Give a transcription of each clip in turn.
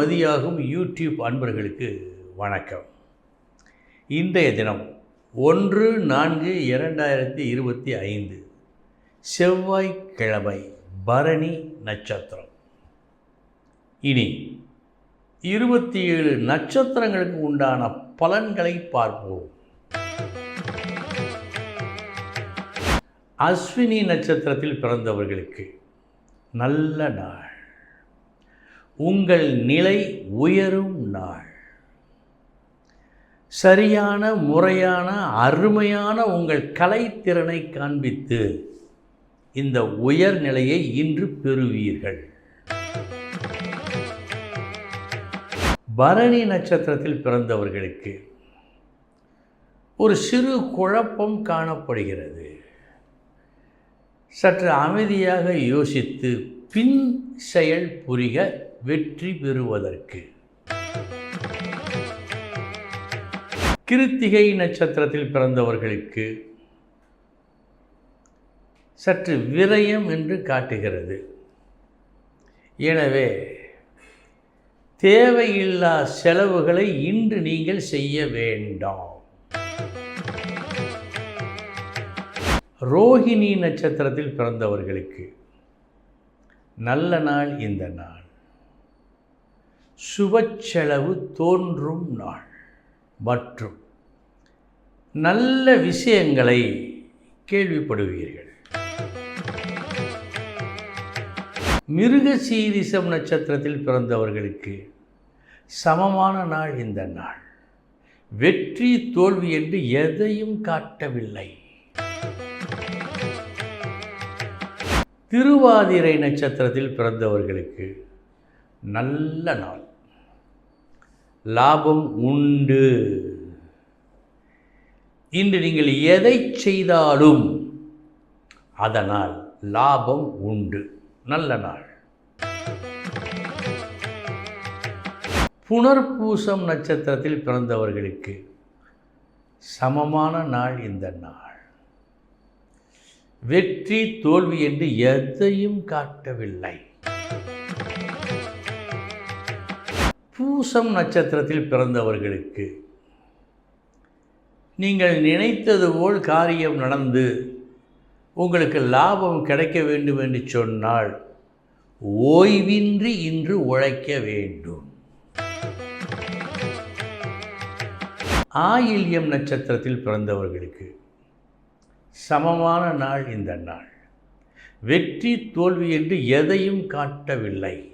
மதியாகும் YouTube அன்பர்களுக்கு வணக்கம். இன்றைய தினம் ஒன்று நான்கு இரண்டாயிரத்தி இருபத்தி ஐந்து செவ்வாய்க்கிழமை பரணி நட்சத்திரம். இனி இருபத்தி ஏழு நட்சத்திரங்களுக்கு உண்டான பலன்களை பார்ப்போம். அஸ்வினி நட்சத்திரத்தில் பிறந்தவர்களுக்கு நல்ல நாள். உங்கள் நிலை உயரும் நாள். சரியான முறையான அருமையான உங்கள் கலைத்திறனை காண்பித்து இந்த உயர்நிலையை இன்று பெறுவீர்கள். பரணி நட்சத்திரத்தில் பிறந்தவர்களுக்கு ஒரு சிறு குழப்பம் காணப்படுகிறது. சற்று அமைதியாக யோசித்து பின் செயல் புரிக வெற்றி பெறுவதற்கு. கிருத்திகை நட்சத்திரத்தில் பிறந்தவர்களுக்கு சற்று விரயம் என்று காட்டுகிறது. எனவே தேவையில்லா செலவுகளை இன்று நீங்கள் செய்ய வேண்டாம். ரோஹிணி நட்சத்திரத்தில் பிறந்தவர்களுக்கு நல்ல நாள் இந்த நாள். சுபச்செலவு தோன்றும் நாள். மற்றும் நல்ல விஷயங்களை கேள்விப்படுவீர்கள். மிருக சீரிசம் நட்சத்திரத்தில் பிறந்தவர்களுக்கு சமமான நாள் இந்த நாள். வெற்றி தோல்வி என்று எதையும் காட்டவில்லை. திருவாதிரை நட்சத்திரத்தில் பிறந்தவர்களுக்கு நல்ல நாள். லாபம் உண்டு. இன்று நீங்கள் எதை செய்தாலும் அதனால் லாபம் உண்டு. நல்ல நாள். புனர்பூசம் நட்சத்திரத்தில் பிறந்தவர்களுக்கு சமமான நாள் இந்த நாள். வெற்றி தோல்வி என்று எதையும் காட்டவில்லை. பூசம் நட்சத்திரத்தில் பிறந்தவர்களுக்கு நீங்கள் நினைத்தது போல் காரியம் நடந்து உங்களுக்கு லாபம் கிடைக்க வேண்டும் என்று சொன்னால் ஓய்வின்றி இன்று உழைக்க வேண்டும். ஆயில்யம் நட்சத்திரத்தில் பிறந்தவர்களுக்கு சமமான நாள் இந்த நாள். வெற்றி தோல்வி என்று எதையும் காட்டவில்லை.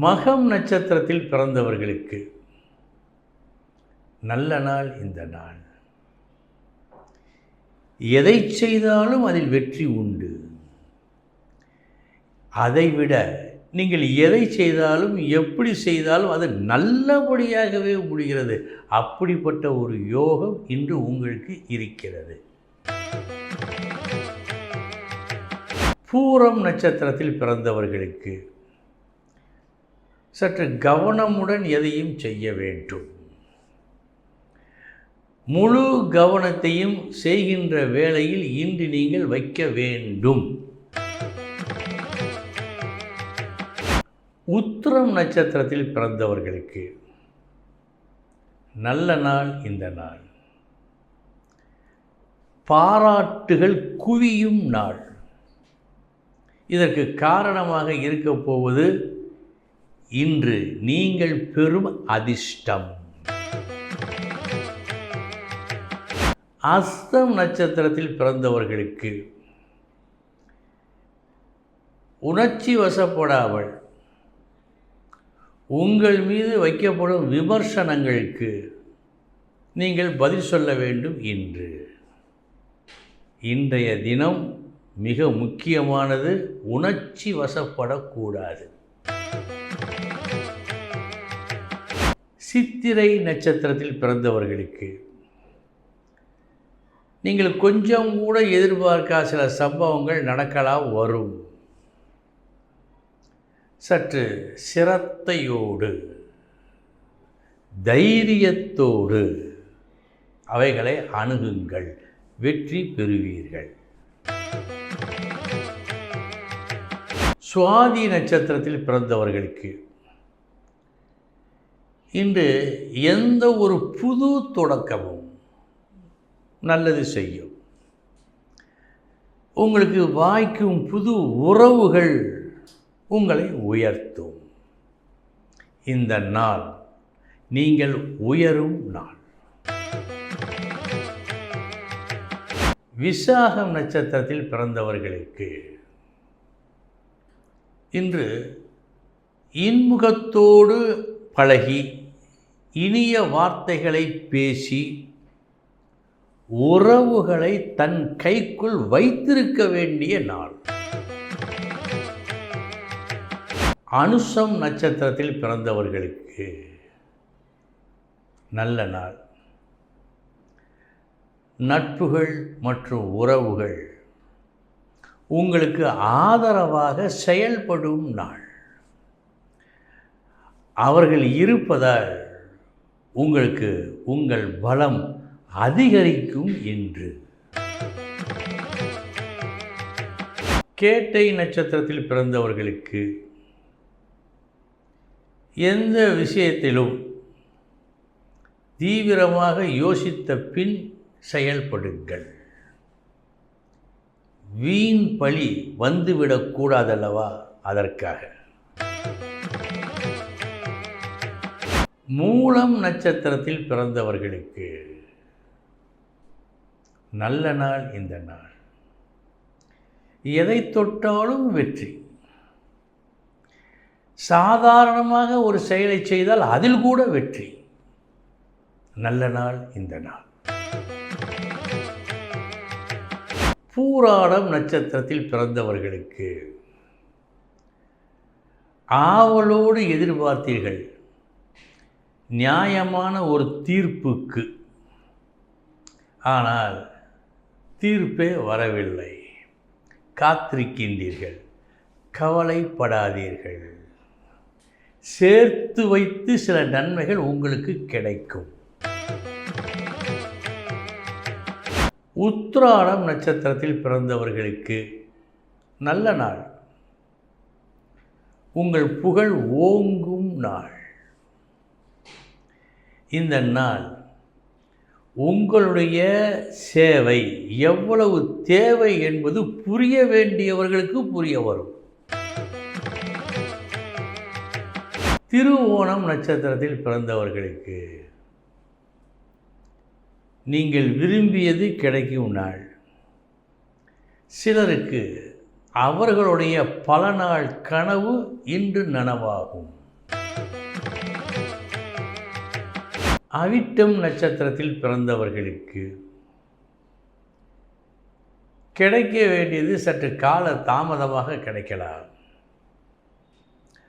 மகம் நட்சத்திரத்தில் பிறந்தவர்களுக்கு நல்ல நாள் இந்த நாள். எதை செய்தாலும் அதில் வெற்றி உண்டு. அதைவிட நீங்கள் எதை செய்தாலும் எப்படி செய்தாலும் அது நல்லபடியாகவே முடிகிறது. அப்படிப்பட்ட ஒரு யோகம் இன்று உங்களுக்கு இருக்கிறது. பூரம் நட்சத்திரத்தில் பிறந்தவர்களுக்கு சற்று கவனமுடன் எதையும் செய்ய வேண்டும். முழு கவனத்தையும் செய்கின்ற வேளையில் இன்று நீங்கள் வைக்க வேண்டும். உத்திரம் நட்சத்திரத்தில் பிறந்தவர்களுக்கு நல்ல நாள் இந்த நாள். பாராட்டுகள் குவியும் நாள். இதற்கு காரணமாக இருக்கப் போவது இன்று நீங்கள் பெறும் அதிர்ஷ்டம். அஸ்தம் நட்சத்திரத்தில் பிறந்தவர்களுக்கு உணர்ச்சி வசப்படாமல் உங்கள் மீது வைக்கப்படும் விமர்சனங்களுக்கு நீங்கள் பதில் சொல்ல வேண்டும் இன்று. இன்றைய தினம் மிக முக்கியமானது உணர்ச்சி வசப்படக்கூடாது. சித்திரை நட்சத்திரத்தில் பிறந்தவர்களுக்கு. நீங்கள் கொஞ்சம் கூட எதிர்பார்க்காத சில சம்பவங்கள் நடக்கலாம் வரும். சற்று சிரத்தையோடு தைரியத்தோடு அவைகளை அணுகுங்கள் வெற்றி பெறுவீர்கள். சுவாதி நட்சத்திரத்தில் பிறந்தவர்களுக்கு இன்று எந்த ஒரு புது தொடக்கமும் நல்லது செய்யும். உங்களுக்கு வாய்க்கும் புது உறவுகள் உங்களை உயர்த்தும். இந்த நாள் நீங்கள் உயரும் நாள். விசாகம் நட்சத்திரத்தில் பிறந்தவர்களுக்கு இன்று இன்முகத்தோடு பழகி இனிய வார்த்தைகளை பேசி உறவுகளை தன் கைக்குள் வைத்திருக்க வேண்டிய நாள். அனுசம் நட்சத்திரத்தில் பிறந்தவர்களுக்கு நல்ல நாள். நட்புகள் மற்றும் உறவுகள் உங்களுக்கு ஆதரவாக செயல்படும் நாள். அவர்கள் இருப்பதால் உங்களுக்கு உங்கள் பலம் அதிகரிக்கும் என்று. கேட்டை நட்சத்திரத்தில் பிறந்தவர்களுக்கு எந்த விஷயத்திலும் தீவிரமாக யோசித்த பின் செயல்படுங்கள். வீண் பழி வந்துவிடக்கூடாதல்லவா அதற்காக? மூலம் நட்சத்திரத்தில் பிறந்தவர்களுக்கு நல்ல நாள் இந்த நாள். எதை தொட்டாலும் வெற்றி. சாதாரணமாக ஒரு செயலை செய்தால் அதில் கூட வெற்றி. நல்ல நாள் இந்த நாள். பூராடம் நட்சத்திரத்தில் பிறந்தவர்களுக்கு ஆவலோடு எதிர்பார்த்தீர்கள். நியாயமான ஒரு தீர்ப்புக்கு. ஆனால் தீர்ப்பே வரவில்லை. காத்திருக்கின்றீர்கள். கவலைப்படாதீர்கள். சேர்த்து வைத்து சில நன்மைகள் உங்களுக்கு கிடைக்கும். உத்ராடம் நட்சத்திரத்தில் பிறந்தவர்களுக்கு நல்ல நாள். உங்கள் புகழ் ஓங்கும் நாள். இந்த நாள் உங்களுடைய சேவை எவ்வளவு தேவை என்பது புரிய வேண்டியவர்களுக்கு புரிய வரும். திருவோணம் நட்சத்திரத்தில் பிறந்தவர்களுக்கு நீங்கள் விரும்பியது கிடைக்கும் நாள். சிலருக்கு அவர்களுடைய பல நாள் கனவு இன்று நனவாகும். அவிட்டம் நட்சத்திரத்தில் பிறந்தவர்களுக்கு கிடைக்க வேண்டியது சற்று கால தாமதமாக கிடைக்கலாம்.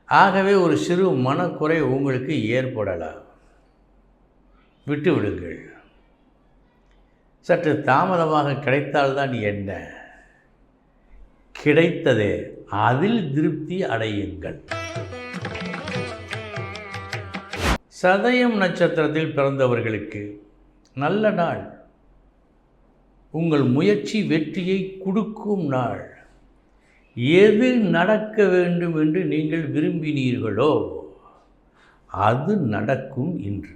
ஆகவே ஒரு சிறு மனக்குறை உங்களுக்கு ஏற்படலாம். விட்டு விடுங்கள். சற்று தாமதமாக கிடைத்தால்தான் என்ன? கிடைத்ததே. அதில் திருப்தி அடையுங்கள். சதயம் நட்சத்திரத்தில் பிறந்தவர்களுக்கு நல்ல நாள். உங்கள் முயற்சி வெற்றியை கொடுக்கும் நாள். எது நடக்க வேண்டும் என்று நீங்கள் விரும்பினீர்களோ அது நடக்கும் இன்று.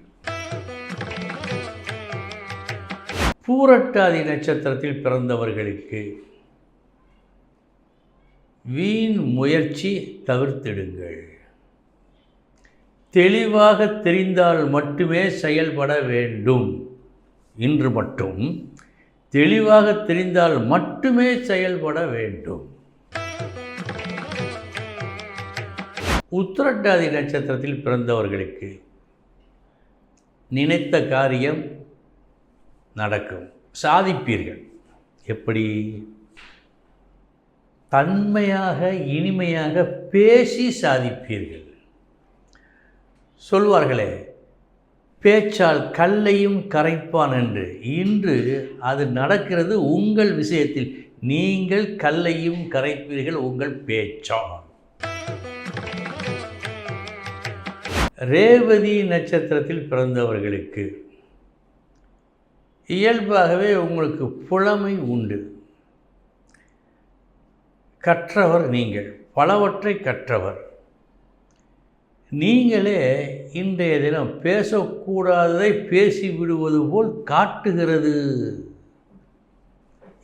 பூரட்டாதி நட்சத்திரத்தில் பிறந்தவர்களுக்கு வீண் முயற்சி தவிர்த்திடுங்கள். தெளிவாக தெரிந்தால் மட்டுமே செயல்பட வேண்டும். இன்று மட்டும் தெளிவாக தெரிந்தால் மட்டுமே செயல்பட வேண்டும். உத்திரட்டாதி நட்சத்திரத்தில் பிறந்தவர்களுக்கு நினைத்த காரியம் நடக்கும். சாதிப்பீர்கள். எப்படி? தன்மையாக இனிமையாக பேசி சாதிப்பீர்கள். சொல்வார்களே பேச்சால் கல்லையும் கரைப்பான் என்று. இன்று அது நடக்கிறது உங்கள் விஷயத்தில். நீங்கள் கல்லையும் கரைப்பீர்கள் உங்கள் பேச்சால். ரேவதி நட்சத்திரத்தில் பிறந்தவர்களுக்கு இயல்பாகவே உங்களுக்கு புலமை உண்டு. கற்றவர் நீங்கள் பலவற்றை கற்றவர். நீங்களே இன்றைய தினம் பேசக்கூடாததை பேசிவிடுவது போல் காட்டுகிறது.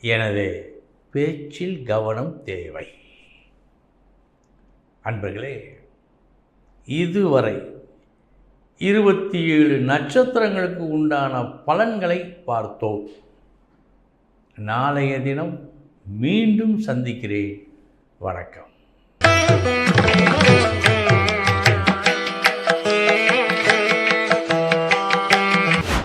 எனவே பேச்சில் கவனம் தேவை. அன்பர்களே இதுவரை இருபத்தி ஏழு நட்சத்திரங்களுக்கு உண்டான பலன்களை பார்த்தோம். நாளைய தினம் மீண்டும் சந்திக்கிறேன். வணக்கம்.